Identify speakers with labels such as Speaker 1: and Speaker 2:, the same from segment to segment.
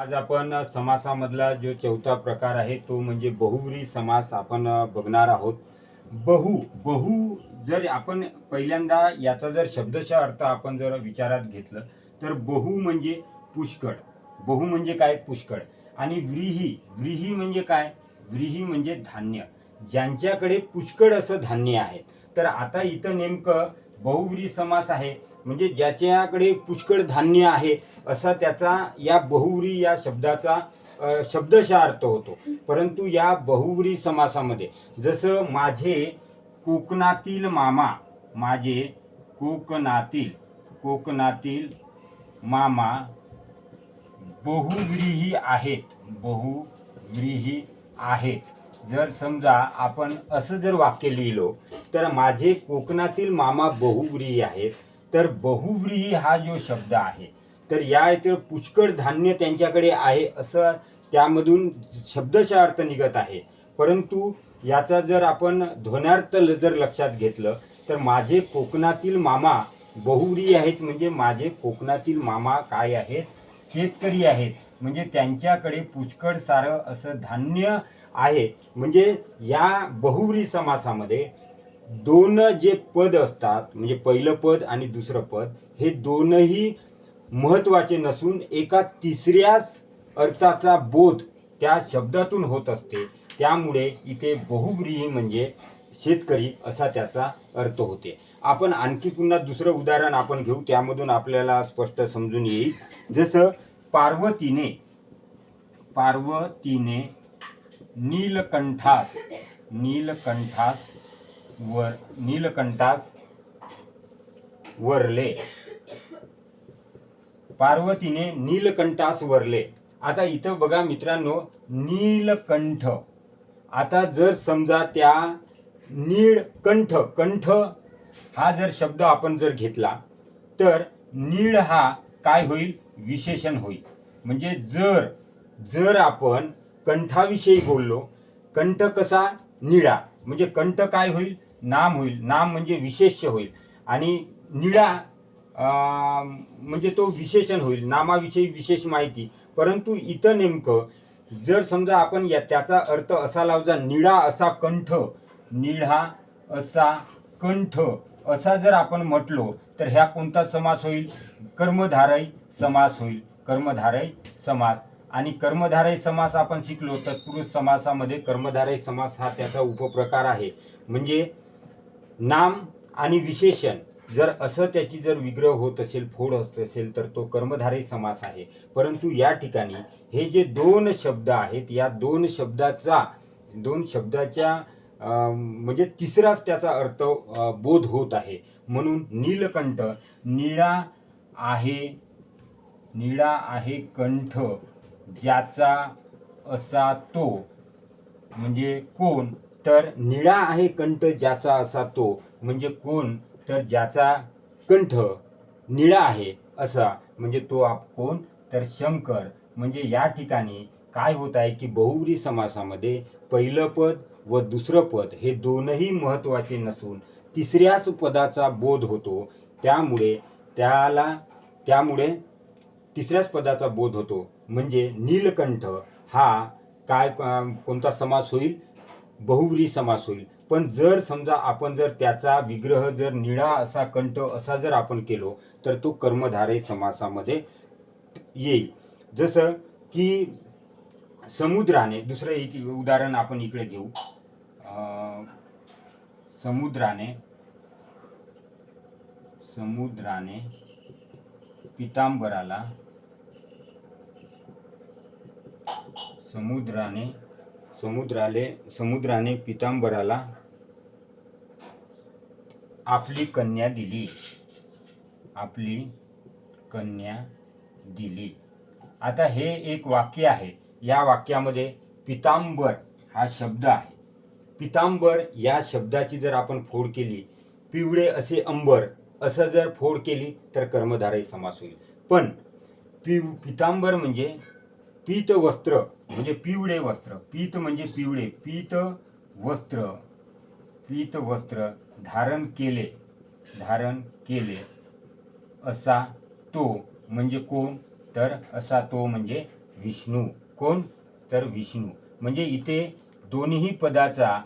Speaker 1: आज आपण समासामधला जो चौथा प्रकार आहे तो म्हणजे बहुव्री समास आपण बघणार आहोत. बहु बहु जर आपण पहिल्यांदा याचा जर शब्दशः अर्थ आपण जर विचारात घेतलं तर बहु म्हणजे पुष्कळ. बहु म्हणजे काय? पुष्कळ. आणि व्रीही व्रीही म्हणजे काय? व्रीही म्हणजे धान्य. ज्यांच्याकडे पुष्कळ असं धान्य आहे. तर आता इथं नेमकं बहुव्री समास आहे. म्हणजे ज्याच्याकडे पुष्कळ धान्य आहे असा त्याचा या बहुव्री या शब्दाचा शब्दशः अर्थ होतो. परंतु या बहुव्री समासामध्ये जसं माझे कोकणातील मामा माझे कोकणातील कोकणातील मामा बहुव्रीही आहेत बहुव्रीही आहेत. जर समजा आपण असं जर वाक्य लिहिलो तर माझे कोकणातील मामा बहुव्रीही आहेत तर बहुव्रीही हा जो शब्द आहे तर या इथे पुष्कळ धान्य त्यांच्याकडे आहे असं त्यामधून शब्दशः अर्थ निघत आहे. परंतु याचा जर आपण ध्वनार्थ ल- जर लक्षात घेतलं तर माझे कोकणातील मामा बहुव्री आहेत. म्हणजे माझे कोकणातील मामा काय आहेत? शेतकरी आहेत. म्हणजे त्यांच्याकडे पुष्कळ सारं असं धान्य आहे. म्हणजे या बहुव्री समासामध्ये दोन जे पद असतात म्हणजे पहिलं पद आणि दुसरं पद हे दोनही महत्त्वाचे नसून एका तिसऱ्याच अर्थाचा बोध त्या शब्दातून होत असते. त्यामुळे इथे बहुव्रीही म्हणजे शेतकरी असा त्याचा अर्थ होते. आपण आणखी पुन्हा दुसरं उदाहरण आपण घेऊ त्यामधून आपल्याला स्पष्ट समजून येईल. जसं पार्वतीने पार्वतीने नीलकंठास नीलकंठास वर नीलकंठास वरले. पार्वतीने नीलकंठास वरले. आता इथं बघा मित्रांनो नीलकंठ. आता जर समजा त्या नीळकंठ कंठ हा जर शब्द आपण जर घेतला तर नीळ हा काय होईल? विशेषण होईल. म्हणजे जर जर आपण कंठाविषयी बोललो कंठ कसा? निळा. म्हणजे कंठ काय होईल? नाम होईल नाम म्हणजे विशेष्य होईल. आणि निळा म्हणजे तो विशेषण होईल नामाविषयी विशेष माहिती. परंतु इथं नेमकं जर समजा आपण या त्याचा अर्थ असा लावजा निळा असा कंठ निळा असा कंठ असा जर आपण म्हटलो तर ह्या कोणता समास होईल? कर्मधारय समास होईल. कर्मधारय समास. आणि कर्मधारय समास आपण शिकलो तत्पुरुष समासामध्ये कर्मधारय समास हा त्याचा उपप्रकार आहे. म्हणजे नाम आणि विशेषण. जर असं त्याची जर विग्रह होत असेल फोड होत असेल तर तो कर्मधारे समास आहे. परंतु या ठिकाणी हे जे दोन शब्द आहेत या दोन शब्दाचा दोन शब्दाच्या म्हणजे तिसराच त्याचा अर्थ बोध होत आहे. म्हणून नीलकंठ निळा आहे निळा आहे कंठ ज्याचा असा तो म्हणजे कोण? तर निळा आहे कंठ ज्याचा असा तो म्हणजे कोण? तर ज्याचा कंठ निळा आहे असा म्हणजे तो आप कोण? तर शंकर. म्हणजे या ठिकाणी काय होत आहे की बहुव्री समासामध्ये पहिलं पद व दुसरं पद हे दोनही महत्त्वाचे नसून तिसऱ्याच पदाचा बोध होतो. त्यामुळे त्याला त्यामुळे तिसऱ्याच पदाचा बोध होतो. म्हणजे नीलकंठ हा काय कोणता समास होईल? बहुव्री समास होईल. पण जर समजा आपण जर त्याचा विग्रह जर निळा असा कंठ असा जर आपण केलो तर तो कर्मधारे समासामध्ये येईल. जसं की समुद्राने दुसरं एक उदाहरण आपण इकडे घेऊ. समुद्राने समुद्राने पितांबराला समुद्राने समुद्राले समुद्राने पितांबराला आपली कन्या दिली. आपली कन्या दिली. आता हे एक वाक्य आहे. या वाक्यामध्ये पितांबर हा शब्द आहे. पितांबर या शब्दाची जर आपण फोड केली पिवळे असे अंबर असं जर फोड केली तर कर्मधारय समास होईल. पण पिव पितांबर म्हणजे पीत वस्त्र म्हणजे पिवळे वस्त्र. पीत म्हणजे पिवळे. पीत वस्त्र. पीत वस्त्र धारण केले. धारण केले. असा तो म्हणजे कोण? तर असा तो म्हणजे विष्णू. कोण? तर विष्णू. म्हणजे इथे दोन्ही पदाचा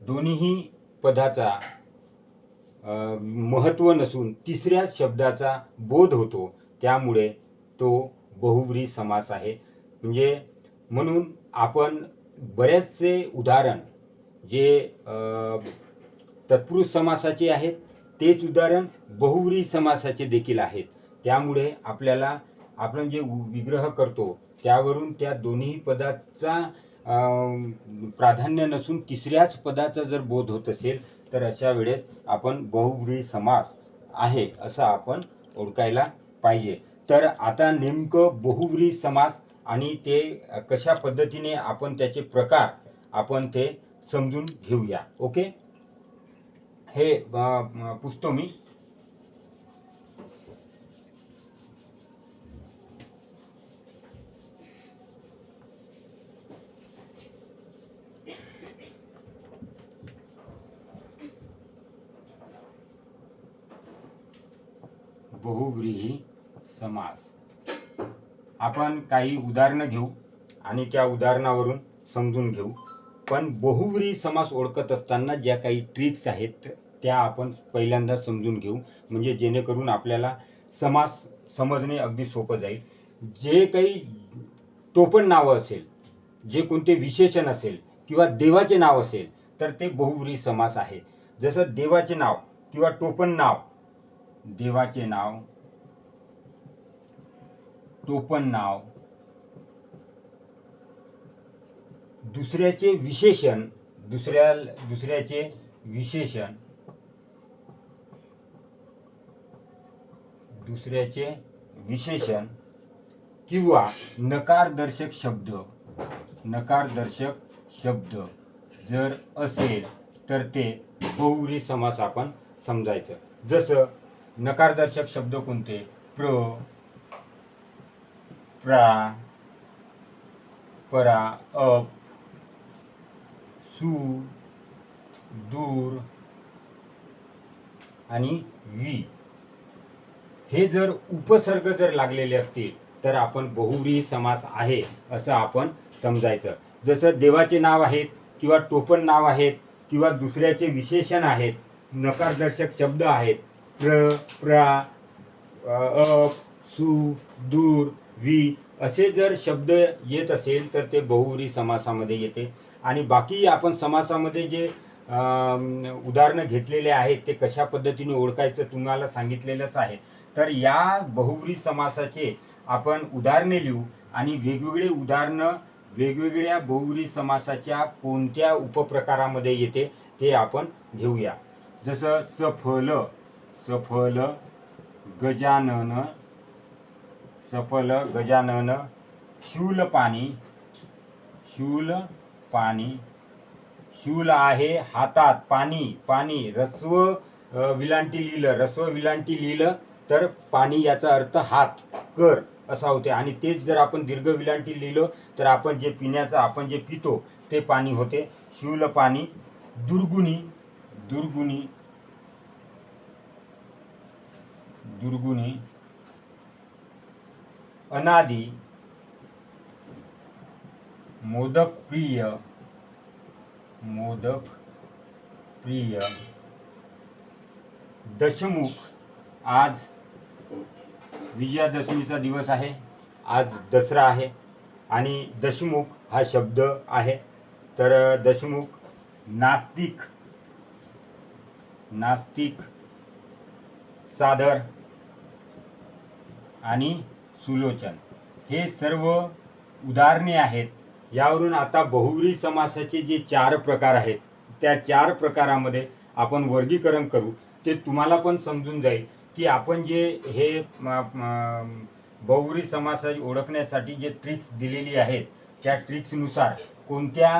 Speaker 1: दोन्ही पदाचा महत्त्व नसून तिसऱ्याच शब्दाचा बोध होतो. त्यामुळे तो बहुव्री समास आहे. म्हणजे म्हणून आपण बरेचसे उदाहरण जे तत्पुरुष समासाचे आहेत तेच उदाहरण बहुव्री समासाचे देखील आहेत. त्यामुळे आपल्याला आपण जे उ- विग्रह करतो त्यावरून त्या दोन्ही पदाचा प्राधान्य नसून तिसऱ्याच पदाचा जर बोध होत असेल तर अशा वेळेस आपण बहुव्रीही समास आहे असं आपण ओळखायला पाहिजे. तर आता नेमकं बहुव्री समास आणि ते कशा पद्धतीने आपण त्याचे प्रकार आपण ते समजून घेऊया. ओके? हे पुसतो मी. बहुव्रीही समास. आपण काही उदाहरणं घेऊ आणि त्या उदाहरणावरून समजून घेऊ. पण बहुव्री समास ओळखत असताना ज्या काही ट्रिक्स आहेत त्या आपण पहिल्यांदा समजून घेऊ. म्हणजे जेणेकरून आपल्याला समास समजणे अगदी सोपं जाईल. जे काही टोपण नावं असेल जे कोणते विशेषण असेल किंवा देवाचे नाव असेल तर ते बहुव्री समास आहे. जसं देवाचे नाव किंवा टोपण नाव देवाचे नाव टोपण नाव. दुसऱ्याचे विशेषण दुसऱ्या दुसऱ्याचे विशेषण. दुसऱ्याचे विशेषण किंवा नकारदर्शक शब्द. नकारदर्शक शब्द जर असेल तर ते बहुरी समास आपण समजायचं. जसं नकारदर्शक शब्द कोणते? प्र प्रा परा अप सु दूर आणि वी. हे जर उपसर्ग जर लागलेले असतील तर आपण बहुव्रीही समास आहे असं आपण समजायचं. जसं देवाचे नाव आहेत किंवा टोपण नाव आहेत किंवा दुसऱ्याचे विशेषण आहेत नकारदर्शक शब्द आहेत प्र प्रा अप सु दूर वी असे जर शब्द येत असेल तर ते बहुवरी समासामध्ये येते. आणि बाकी आपण समासामध्ये जे उदाहरणं घेतलेले आहेत ते कशा पद्धतीने ओळखायचं तुम्हाला सांगितलेलंच आहे. तर या बहुवरी समासाचे आपण उदाहरणे लिहू आणि वेगवेगळे उदाहरणं वेगवेगळ्या बहुवरी समासाच्या कोणत्या उपप्रकारामध्ये येते ते आपण घेऊया. जसं सफल सफल गजानन सफल गजानन शूल पाणी शूल पाणी शूल आहे हातात पाणी पाणी रस्व विलांटी लिहिलं रस्व विलांटी लिहिलं तर पाणी याचा अर्थ हात कर असा होते. आणि तेच जर आपण दीर्घ विलांटी लिहिलं तर आपण जे पिण्याचं आपण जे पितो ते पाणी होते. शूल पाणी दुर्गुणी दुर्गुणी दुर्गुणी अनादी मोदक प्रिय मोदक प्रिय दशमुख आज विजयादशमीचा दिवस आहे आज दसरा आहे आणि दशमुख हा शब्द आहे. तर दशमुख नास्तिक नास्तिक सादर आणि सुलोचन. हे सर्व उदाहरणे आहेत. यावरून आता बहुव्री समासाचे जे चार प्रकार आहेत त्या चार प्रकारामध्ये आपण वर्गीकरण करू. ते तुम्हाला पण समजून जाईल की आपण जे हे बहुव्री समासाची समास ओळखण्यासाठी जे ट्रिक्स दिलेली आहेत त्या ट्रिक्सनुसार कोणत्या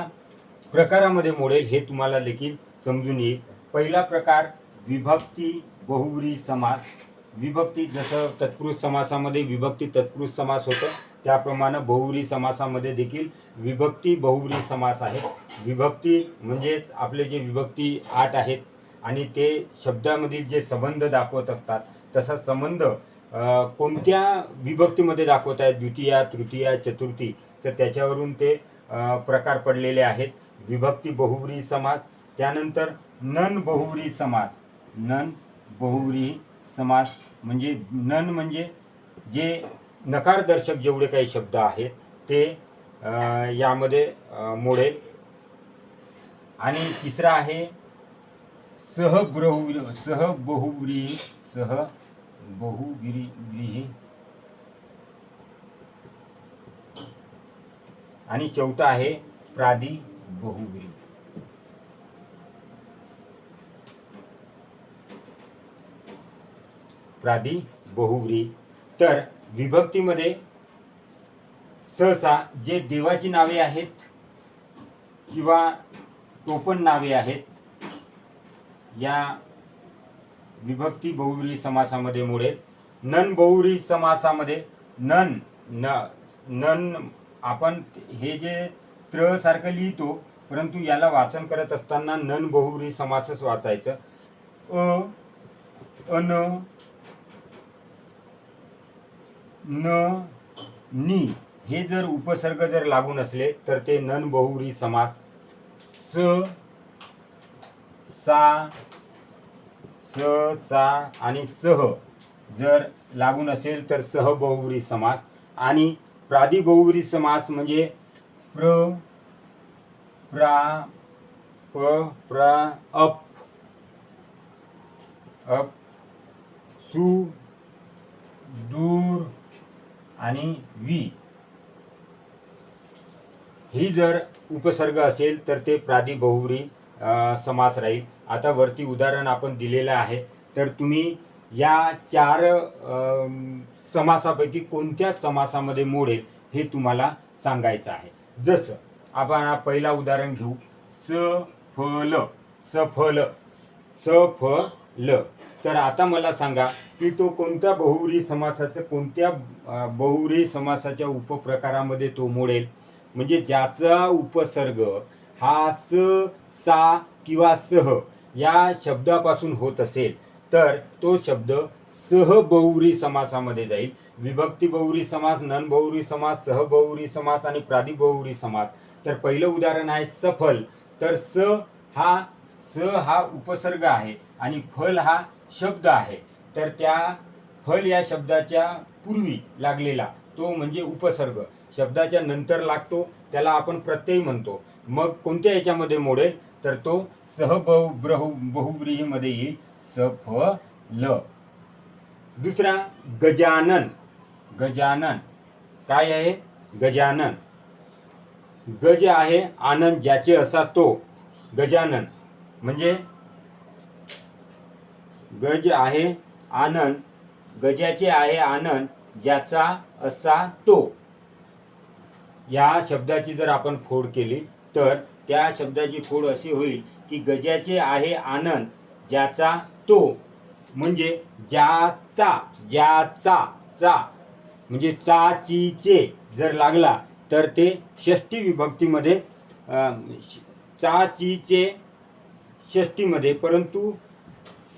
Speaker 1: प्रकारामध्ये मोडेल हे तुम्हाला देखील समजून येईल. पहिला प्रकार विभक्ती बहुव्री समास. विभक्ती जसं तत्पुरुष समासामध्ये विभक्ती तत्पुरुष समास होतं त्याप्रमाणे बहुवरी समासामध्ये देखील विभक्ती बहुव्री समास आहे. विभक्ती म्हणजेच आपले जे विभक्ती आठ आहेत आणि ते शब्दामधील जे संबंध दाखवत असतात तसा संबंध कोणत्या विभक्तीमध्ये दाखवत आहेत द्वितीया तृतीया चतुर्थी तर त्याच्यावरून ते प्रकार पडलेले आहेत. विभक्ती बहुव्री समास त्यानंतर नन बहुवरी समास. नन बहुव्री समास म्हणजे नन म्हणजे जे नकारदर्शक जेवढे काही शब्द आहेत ते यामध्ये मोडेल आणि तिसरा आहे सह सह बहुव्रीही सह बहुव्रीही आणि चौथा आहे प्रादी बहुव्री. प्रादी बहुव्री. तर विभक्तीमध्ये सहसा जे देवाची नावे आहेत किंवा टोपण नावे आहेत या विभक्ती बहुव्री समासामध्ये मुळे नन बहुव्री समासामध्ये नन न नन आपण हे जे त्र सारखं लिहितो परंतु याला वाचन करत असताना नन बहुव्री समासच वाचायचं. अ अन न नी हे जर उपसर्ग जर लागून असले तर ते नन बहुरी समास स सा स सा आणि सह जर लागून असेल तर सह बहुवरी समास आणि प्रादी समास म्हणजे प्र प्रा प प्रा अप अप सु दूर आणि वी. ही जर उपसर्ग असेल तर ते प्रादी बहुरी समास राहील. आता वरती उदाहरण आपण दिलेलं आहे. तर तुम्ही या चार समासापैकी कोणत्या समासामध्ये मोडेल हे तुम्हाला सांगायचं आहे. जसं आपण पहिला उदाहरण घेऊ. सफल सफल ल. तर आता मला सांगा की तो कोणत्या बहुव्री समासाचं कोणत्या बहुव्री समासाच्या उपप्रकारामध्ये तो मोडेल? म्हणजे ज्याचा उपसर्ग हा स सा किंवा सह या शब्दापासून होत असेल तर तो शब्द सह बहुव्री समासामध्ये जाईल. विभक्ती बहुव्री समास नन समास सह समास आणि प्रादी समास. तर पहिलं उदाहरण आहे सफल. तर स हा स हा उपसर्ग आहे. आणि फल हा शब्द आहे. तर त्या फल या शब्दाच्या पूर्वी लागलेला तो म्हणजे उपसर्ग. शब्दाच्या नंतर लागतो त्याला आपण प्रत्यय म्हणतो. मग कोणत्या याच्यामध्ये मोडेल? तर तो सहबहु ब्रहु बहुव्रीहीमध्ये येईल. सफल. दुसरा गजानन. गजानन. काय आहे? गजानन. गज आहे आनंद ज्याचे असा तो. गजानन. म्हणजे गज आहे आनंद गजाचे आहे आनंद ज्याचा असा तो. या शब्दाची जर आपण फोड केली तर त्या शब्दाची फोड अशी होईल की गजाचे आहे आनंद ज्याचा तो. म्हणजे ज्याचा ज्याचा चा. म्हणजे चाचीचे जर लागला तर ते षष्टी विभक्तीमध्ये श- चाचीचे षष्टीमध्ये परंतु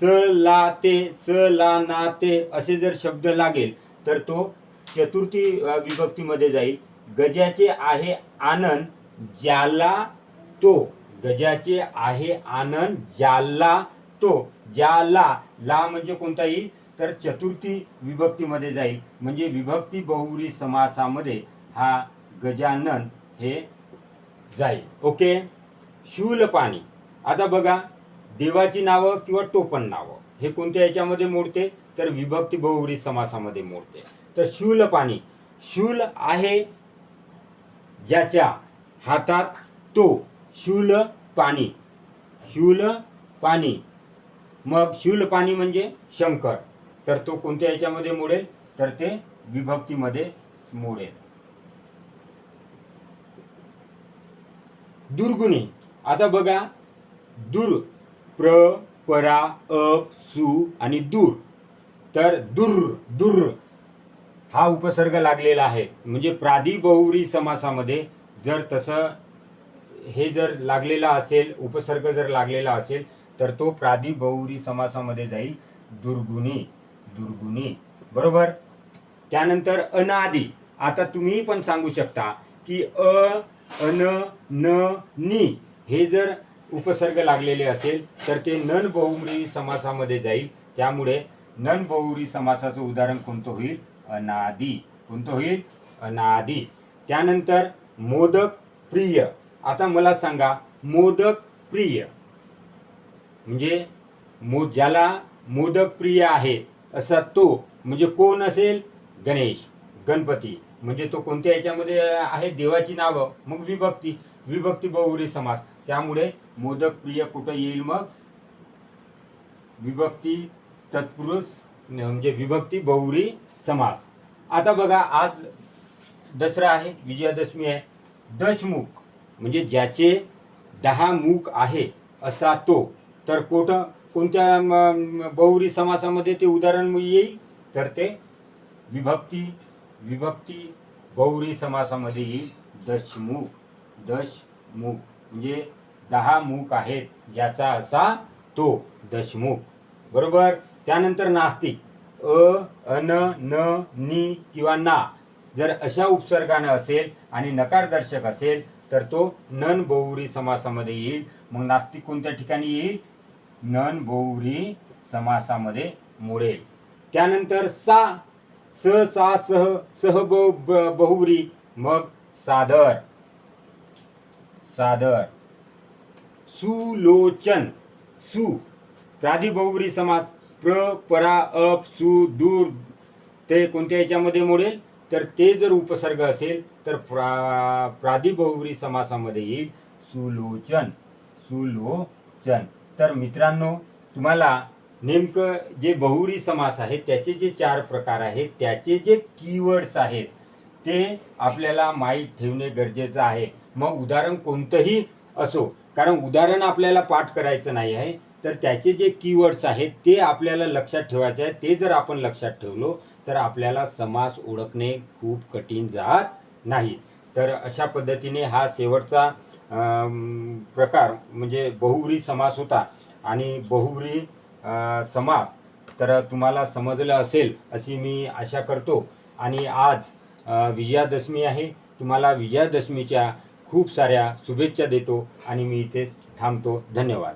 Speaker 1: स ला ते स ला ना ते असे जर शब्द लागेल तर तो चतुर्थी विभक्तीमध्ये जाईल. गजाचे आहे आनंद ज्याला तो गजाचे आहे आनंद ज्याला तो ज्याला ला म्हणजे कोणता येईल? तर चतुर्थी विभक्तीमध्ये जाईल. म्हणजे विभक्ती बहुरी समासामध्ये हा गजानन हे जाईल. ओके? शूल पाणी आता बघा देवाची नावं किंवा टोपण नावं हे कोणत्या याच्यामध्ये मोडते? तर विभक्ती बहुवरी समासामध्ये मोडते. तर शूलपाणी शूल आहे ज्याच्या हातात तो शूल पाणी. शूल पाणी. मग शूल पाणी म्हणजे शंकर. तर तो कोणत्या याच्यामध्ये मोडेल? तर ते विभक्तीमध्ये मोडेल. दुर्गुणी. आता बघा दूर प्र परा अ सु आणि दूर. तर दुर दुर हा उपसर्ग लागलेला आहे. म्हणजे प्रादी बहुव्री समासामध्ये जर तसं हे जर लागलेला असेल उपसर्ग जर लागलेला असेल तर तो प्रादी बहुव्री समासामध्ये जाईल. दुर्गुणी दुर्गुणी. बरोबर? त्यानंतर अनादी. आता तुम्ही पण सांगू शकता की अ अन न नी हे जर उपसर्ग लागलेले असेल तर ते नन बहुमरी समासामध्ये जाईल. त्यामुळे नन बहुरी समासाचं उदाहरण कोणतं होईल? अनादी. कोणतं होईल? अनादी. त्यानंतर मोदक प्रिय. आता मला सांगा मोदक प्रिय. म्हणजे मो ज्याला मोदक प्रिय आहे असा तो म्हणजे कोण असेल? गणेश. गणपती. म्हणजे तो कोणत्या याच्यामध्ये आहे? देवाची नावं. मग विभक्ती. विभक्ती बहुरी समास. त्यामुळे मोदक प्रिय कुठं येईल मग? विभक्ती तत्पुरुष म्हणजे विभक्ती बहुरी समास. आता बघा आज दसरा आहे विजयादशमी आहे. दशमुख म्हणजे ज्याचे दहा मुख आहे असा तो तर कोठं कोणत्या बहुरी समासामध्ये ते उदाहरण येईल? तर ते विभक्ती विभक्ती बहुरी समासामध्ये येईल दशमुख. दशमुख. म्हणजे दहा मुख आहेत ज्याचा असा तो दशमुख बरोबर? त्यानंतर नास्तिक. अ अन न नी किंवा ना. जर अशा उपसर्गानं असेल आणि नकारदर्शक असेल तर तो नन बहुरी समासामध्ये येईल. मग नास्तिक कोणत्या ठिकाणी येईल? नन बहुरी समासामध्ये मोडेल. त्यानंतर सा स सा सह सह ब ब- मग सादर. सादर। सुलोचन। सु प्रादिबहुव्री समास प्र परा अप सु दूर ते कोणत्या याच्यामध्ये मोडेल? तर ते जर उपसर्ग असेल तर प्रा प्रादिबहुव्री समासामध्ये येईल सुलोचन. सुलोचन. तर मित्रांनो तुम्हाला नेमकं जे बहुरी समास आहे त्याचे जे चार प्रकार आहेत त्याचे जे कीवर्ड्स आहेत ते आपल्याला माहीत ठेवणे गरजेचं आहे. मग उदाहरण कोणतंही असो कारण उदाहरण आपल्याला पाठ करायचं नाही आहे तर त्याचे जे कीवर्ड्स आहेत ते आपल्याला लक्षात ठेवायचे आहे. ते जर आपण लक्षात ठेवलो तर आपल्याला समास ओळखणे खूप कठीण जात नाही. तर अशा पद्धतीने हा शेवटचा प्रकार म्हणजे बहुव्री समास होता आणि बहुव्री समास तर तुम्हाला समजलं असेल अशी मी आशा करतो. आणि आज विजयादशमी आहे. तुम्हाला विजयादशमीच्या खूप साऱ्या शुभेच्छा देतो आणि मी इथे थांबतो. धन्यवाद.